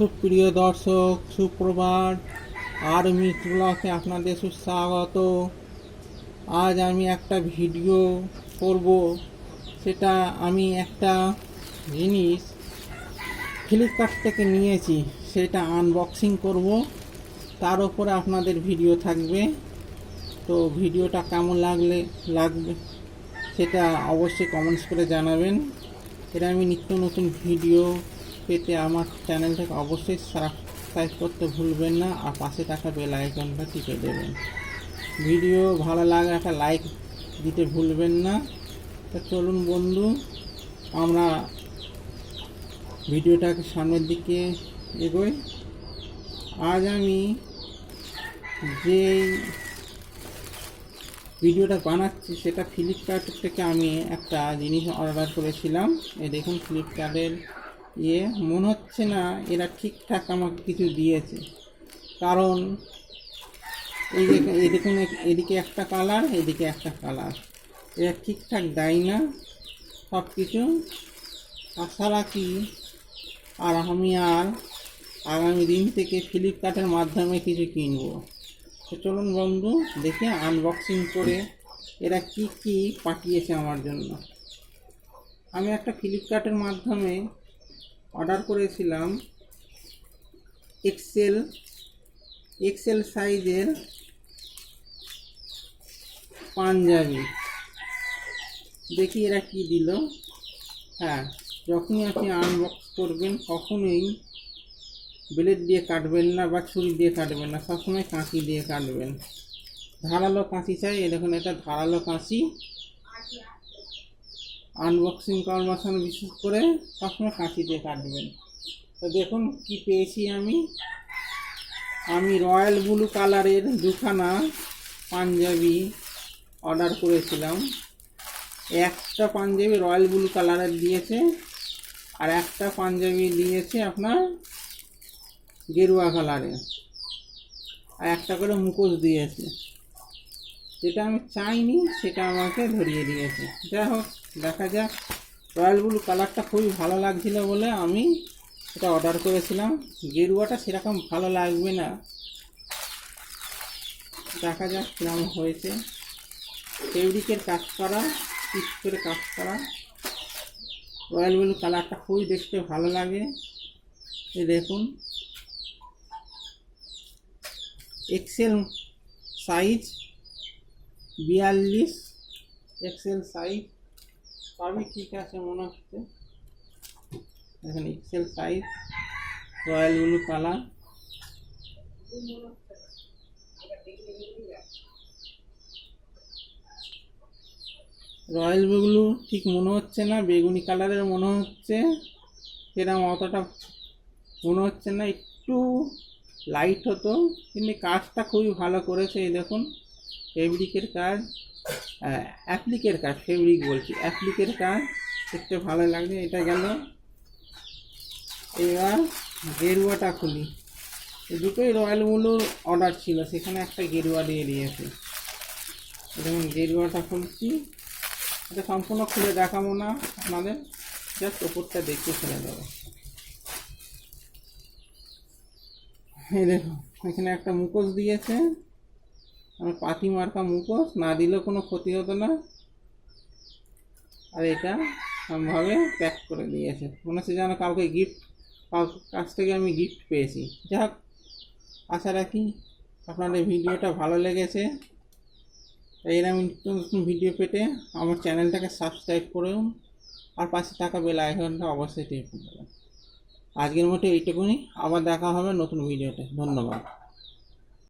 সুপ্রিয় দর্শক, সুপ্রভাত। আর মিত্রলাকে আপনাদের সুস্বাগত। আজ আমি একটা ভিডিও করব। সেটা আমি একটা জিনিস ফ্লিপকার্ট থেকে নিয়েছি। সেটা আনবক্সিং করব। তার উপরে আপনাদের ভিডিও থাকবে। তো ভিডিওটা কেমন লাগলে, লাগবে সেটা অবশ্যই কমেন্টস করে জানাবেন। এটা আমি নিত্য নতুন ভিডিও পেতে আমার চ্যানেলটাকে অবশ্যই সাবস্ক্রাইব করতে ভুলবেন না, আর পাশে থাকা বেল আইকনটা টিপে দেবেন। ভিডিও ভালো লাগে একটা লাইক দিতে ভুলবেন না। তো চলুন বন্ধু, আমরা ভিডিওটাকে সামনের দিকে এগোই। আজ আমি যেই ভিডিওটা বানাচ্ছি, সেটা ফ্লিপকার্ট থেকে আমি একটা জিনিস অর্ডার করেছিলাম। এই দেখুন ফ্লিপকার্টের ইয়ে মনে হচ্ছে না, এরা ঠিকঠাক আমাকে কিছু দিয়েছে। কারণ এই যে দেখুন, এদিকে একটা কালার, এদিকে একটা কালার। এরা ঠিকঠাক দেয় না সব কিছু আশা রাখি আর আমি আর আগামী দিন থেকে ফ্লিপকার্টের মাধ্যমে কিছু কিনবো। চলুন বন্ধু, দেখে আনবক্সিং করে এরা কি কি পাঠিয়েছে আমার জন্য। আমি একটা ফ্লিপকার্টের মাধ্যমে অর্ডার করেছিলাম এক্সেল এক্সেল সাইজের পাঞ্জাবি। দেখি এরা কি দিল। হ্যাঁ যখনই আপনি আনবক্স করবেন, কখনোই ব্লেড দিয়ে কাটবেন না বা ছুরি দিয়ে কাটবেন না, সবসময় কাঁচি দিয়ে কাটবেন। ধারালো কাঁচি চাই এ দেখুন, এটা ধারালো কাঁচি। আনবক্সিং করার সময় বিশেষ করে সবসময় কাঁচি দিয়ে কাটবেন তো দেখুন কি পেয়েছি আমি। আমি রয়্যাল ব্লু কালারের দুখানা পাঞ্জাবি অর্ডার করেছিলাম। একটা পাঞ্জাবি রয়্যাল ব্লু কালারের দিয়েছে আর একটা পাঞ্জাবি দিয়েছে আপনার গেরুয়া কালারের। আর একটা করে মুখোশ দিয়েছে। যেটা আমি চাইনি, সেটা আমাকে ধরিয়ে দিয়েছে। যাই হোক দেখা যাক। রয়্যাল ব্লু কালারটা খুবই ভালো লাগছিল বলে আমি সেটা অর্ডার করেছিলাম। গেরুয়াটা সেরকম ভালো লাগবে না। দেখা যাক কেমন হয়েছে। ফেব্রিকের কাজ করা পিস করে কাজ করা। রয়্যাল ব্লু কালারটা খুবই দেখতে ভালো লাগে। এই দেখুন। এক্সেল সাইজ বিয়াল্লিশ, এক্সেল সাইজ সবই ঠিক আছে মনে হচ্ছে। দেখেন XL size royal blue colour royal blue ঠিক মনে হচ্ছে না, বেগুনি কালারের মনে হচ্ছে। সেরকম অতটা মনে হচ্ছে না, একটু লাইট হতো। কিন্তু কাজটা খুবই ভালো করেছে, এই দেখুন ফেব্রিকের কাজ। অ্যাপ্লিকের কাজ ফেব্রিক বলছি। অ্যাপ্লিকের কাজ দেখতে ভালো লাগছে এটা গেল। এবার গেরুয়াটা খুলি। দুটোই রয়্যাল ব্লুর অর্ডার ছিল, সেখানে একটা গেরুয়া দিয়ে দিয়েছে। দেখুন গেরুয়াটা খুলছি, এটা সম্পূর্ণ খুলে দেখাবো না আপনাদের, জাস্ট ওপরটা দেখতে ফেলে দেবো। এই দেখো এখানে একটা মুখোশ দিয়েছে। আমার পাতি মার্কা মুখোশ, না দিলেও কোনো ক্ষতি হতো না। আর এটা ভাবে প্যাক করে দিয়েছে মনে হচ্ছে যেন কাউকে গিফট কাছ থেকে আমি গিফট পেয়েছি। যাই হোক আশা রাখি আপনাদের ভিডিওটা ভালো লেগেছে। এরকম নিত্য নতুন ভিডিও পেতে আমার চ্যানেলটাকে সাবস্ক্রাইব করুন। আর পাশে থাকা বেল আইকনটা অবশ্যই টিপে দেবেন। আজকের মতো এইটুকুনি। আবার দেখা হবে নতুন ভিডিওতে ধন্যবাদ।